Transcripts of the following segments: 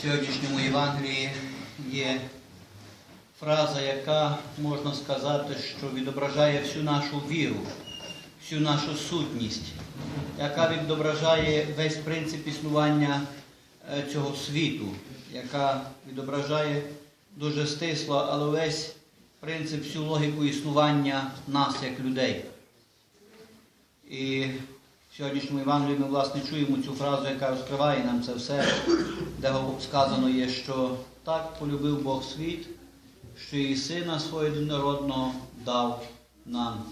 В сьогоднішньому Євангелії є фраза, яка можна сказати, що відображає всю нашу віру, всю нашу сутність, яка відображає весь принцип існування е, цього світу, яка відображає дуже стисло, але весь принцип, всю логіку існування нас як людей. І сьогоднішньому Євангелії ми власне чуємо цю фразу, яка розкриває нам це все, де сказано є, що так полюбив Бог світ, що і сина свого єдинородного дав нам.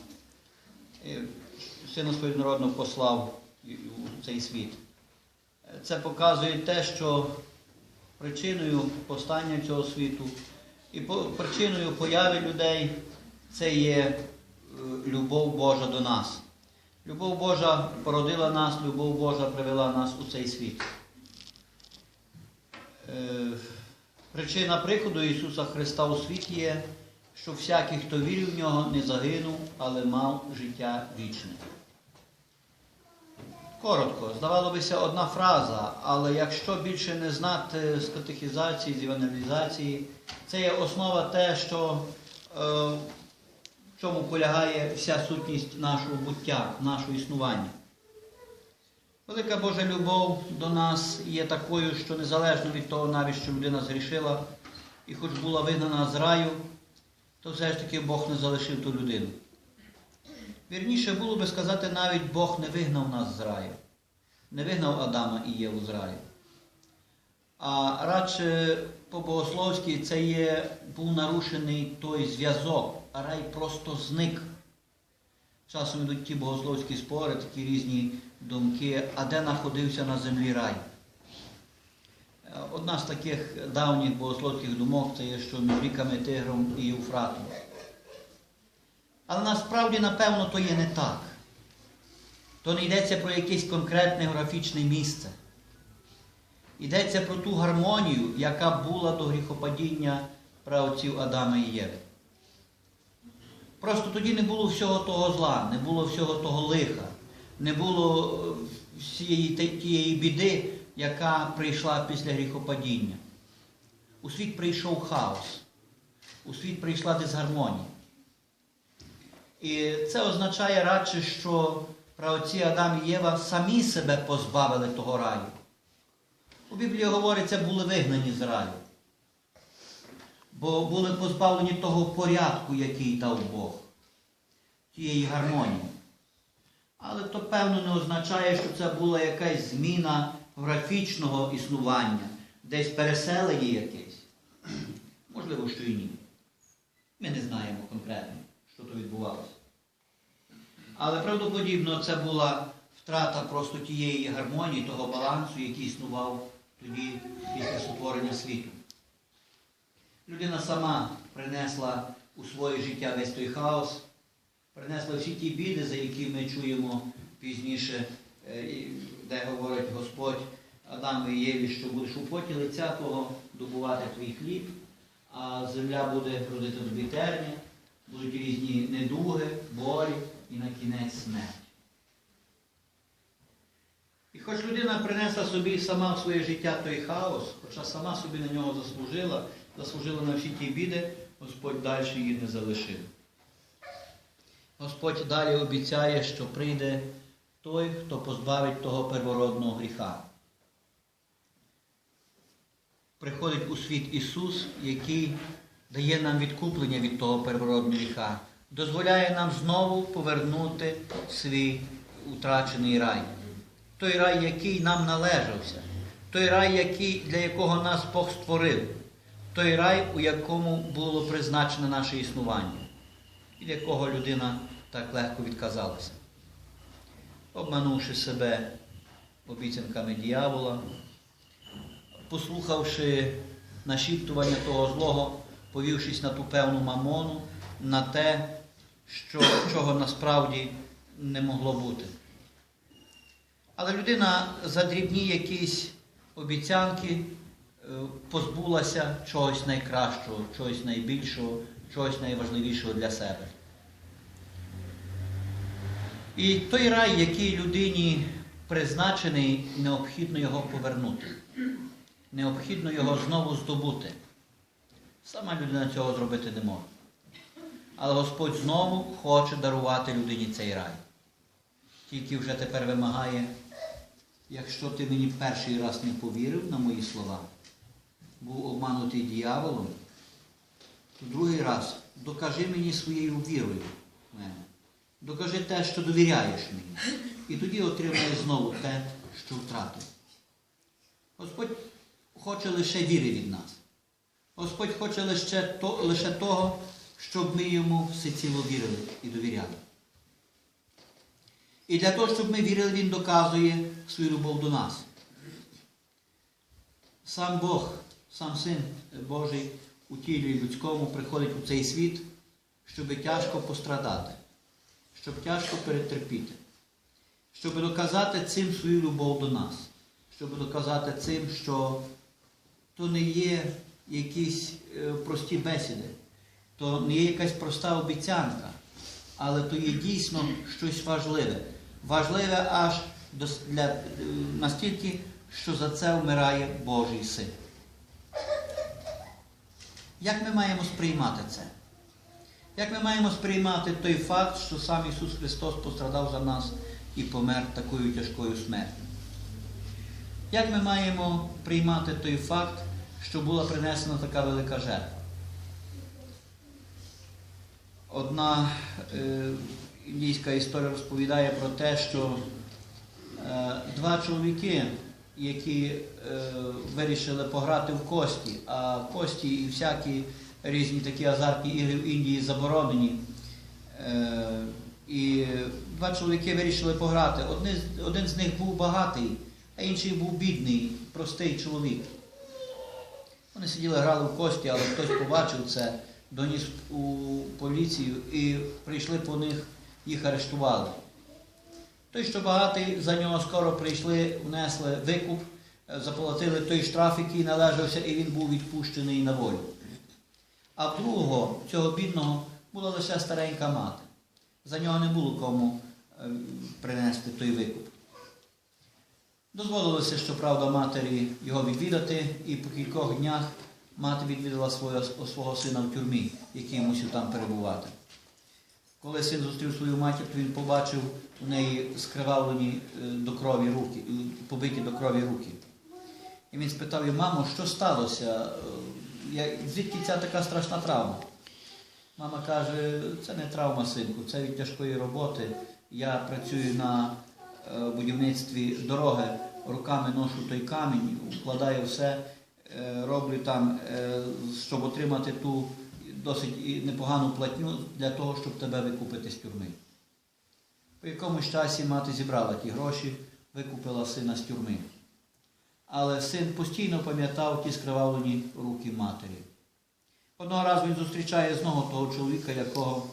Сина свого єдинородного послав у цей світ. Це показує те, що причиною постання цього світу і причиною появи людей це є е, любов Божа до нас. Любов Божа породила нас, любов Божа привела нас у цей світ. Е, Причина приходу Ісуса Христа у світ є, що всякий, хто вірив в нього, не загинув, але мав життя вічне. Коротко, здавалося одна фраза, але якщо більше не знати з катехізації, з евангелізації, це є основа те, що е, чому полягає вся сутність нашого буття, нашого існування. Велика Божа любов до нас є такою, що незалежно від того, навіть що людина згрішила і хоч була вигнана з раю, то все ж таки Бог не залишив ту людину. Вірніше було би сказати, навіть Бог не вигнав нас з раю, не вигнав Адама і Єву з раю. А радше по-богословськи це є, був нарушений той зв'язок, а рай просто зник. Часом йдуть ті богословські спори, такі різні думки, а де знаходився на землі рай. Е, Одна з таких давніх богословських думок це є, що між ріками Тигром і Євфратом. Але насправді, напевно, то є не так. То не йдеться про якесь конкретне географічне місце. Йдеться про ту гармонію, яка була до гріхопадіння праотців Адама і Єви. Просто тоді не було всього того зла, не було всього того лиха, не було е, всієї тієї біди, яка прийшла після гріхопадіння. У світ прийшов хаос, у світ прийшла дисгармонія. І це означає радше, що праотці Адам і Єва самі себе позбавили того раю. У Біблії говориться, були вигнані з раю. Бо були позбавлені того порядку, який дав Бог, тієї гармонії. Але то певно не означає, що це була якась зміна графічного існування, десь переселення якесь. Можливо, що і ні. Ми не знаємо конкретно, що то відбувалося. Але правдоподібно це була втрата просто тієї гармонії, того балансу, який існував тоді після сотворення світу. Людина сама принесла у своє життя весь той хаос, принесла всі ті біди, за які ми чуємо пізніше, е, де говорить Господь Адам і Єві, що будеш у поті лиця твого добувати твій хліб, а земля буде родити тобі терні, будуть різні недуги, болі і на кінець смерть. Хоч людина принесла собі сама в своє життя той хаос, хоча сама собі на нього заслужила, заслужила на всі ті біди, Господь далі її не залишив. Господь далі обіцяє, що прийде той, хто позбавить того первородного гріха. Приходить у світ Ісус, який дає нам відкуплення від того первородного гріха, дозволяє нам знову повернути свій утрачений рай. Той рай, який нам належався, той рай, який, для якого нас Бог створив, той рай, у якому було призначене наше існування, від якого людина так легко відказалася. Обманувши себе обіцянками діявола, послухавши нашіптування того злого, повівшись на ту певну мамону, на те, що, чого насправді не могло бути. Але людина за дрібні якісь обіцянки е, позбулася чогось найкращого, чогось найбільшого, чогось найважливішого для себе. І той рай, який людині призначений, необхідно його повернути. Необхідно його знову здобути. Сама людина цього зробити не може. Але Господь знову хоче дарувати людині цей рай. Тільки вже тепер вимагає, якщо ти мені перший раз не повірив на мої слова, був обманутий дияволом, то другий раз докажи мені своєю вірою в мене. Докажи те, що довіряєш мені. І тоді отримаєш знову те, що втратив. Господь хоче лише віри від нас. Господь хоче лише того, щоб ми йому всеціло вірили і довіряли. І для того, щоб ми вірили, Він доказує свою любов до нас. Сам Бог, сам Син Божий у тілі людському приходить у цей світ, щоб тяжко пострадати, щоб тяжко перетерпіти, щоб доказати цим свою любов до нас, щоб доказати цим, що то не є якісь е, прості бесіди, то не є якась проста обіцянка, але то є дійсно щось важливе. Важливе аж для, е, настільки, що за це вмирає Божий син. Як ми маємо сприймати це? Як ми маємо сприймати той факт, що сам Ісус Христос пострадав за нас і помер такою тяжкою смертю? Як ми маємо приймати той факт, що була принесена така велика жертва? Одна е, індійська історія розповідає про те, що е, два чоловіки, які е, вирішили пограти в кості, а кості і всякі різні такі азартні ігри в Індії заборонені. Е, і два чоловіки вирішили пограти. Один, з них був багатий, а інший був бідний, простий чоловік. Вони сиділи, грали в кості, але хтось побачив це, доніс у поліцію і прийшли по них, їх арештували. Той, що багатий, за нього скоро прийшли, внесли викуп, е, заплатили той штраф, який належався, і він був відпущений на волю. А в другого, цього бідного, була лише старенька мати. За нього не було кому е, принести той викуп. Дозволилося, щоправда, матері його відвідати, і по кількох днях мати відвідала свого, свого сина в тюрмі, який мусив там перебувати. Коли син зустрів свою матір, то він побачив у неї скривавлені е, до крові руки, е, побиті до крові руки. І він спитав її, мамо, що сталося? Е, Звідки ця така страшна травма? Мама каже, це не травма, синку, це від тяжкої роботи. Я працюю на будівництві дороги, руками ношу той камінь, вкладаю все, роблю там, щоб отримати ту досить непогану платню для того, щоб тебе викупити з тюрми. По якомусь часі мати зібрала ті гроші, викупила сина з тюрми. Але син постійно пам'ятав ті скривавлені руки матері. Одного разу він зустрічає знову того чоловіка, якого,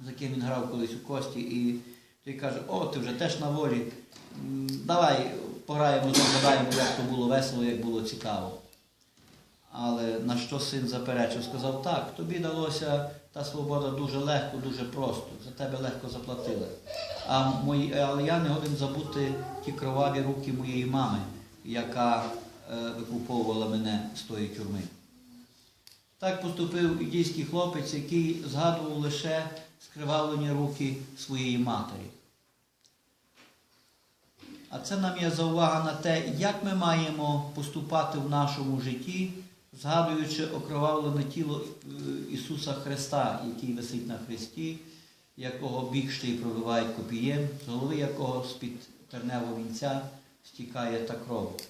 з яким він грав колись у кості, і той каже, о, ти вже теж на волі. Давай пограємо, згадаємо, як то було весело, як було цікаво. Але на що син заперечив? Сказав, так, тобі далося та свобода дуже легко, дуже просто. За тебе легко заплатили. А мої, але я не годен забути ті кроваві руки моєї мами, яка е, викуповувала мене з тої тюрми. Так поступив індійський хлопець, який згадував лише скривавлені руки своєї матері. А це нам є заувага на те, як ми маємо поступати в нашому житті, згадуючи окровавлене тіло е, Ісуса Христа, який висить на Христі, якого бік ще й пробивають копієм, з голови якого з-під терневого вінця стікає та кров.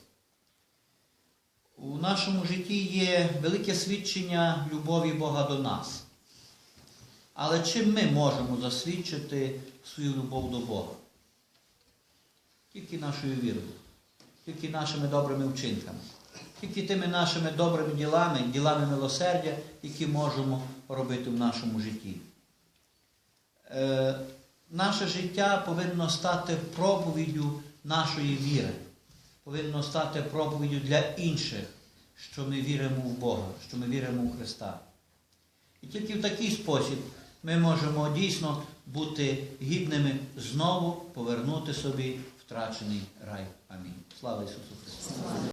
У нашому житті є велике свідчення любові Бога до нас. Але чим ми можемо засвідчити свою любов до Бога? Тільки нашою вірою, тільки нашими добрими вчинками, тільки тими нашими добрими ділами, ділами милосердя, які можемо робити в нашому житті. Е, наше життя повинно стати проповіддю нашої віри, повинно стати проповіддю для інших, що ми віримо в Бога, що ми віримо в Христа. І тільки в такий спосіб ми можемо дійсно бути гідними знову повернути собі втрачений рай. Амінь. Слава Ісусу Христу!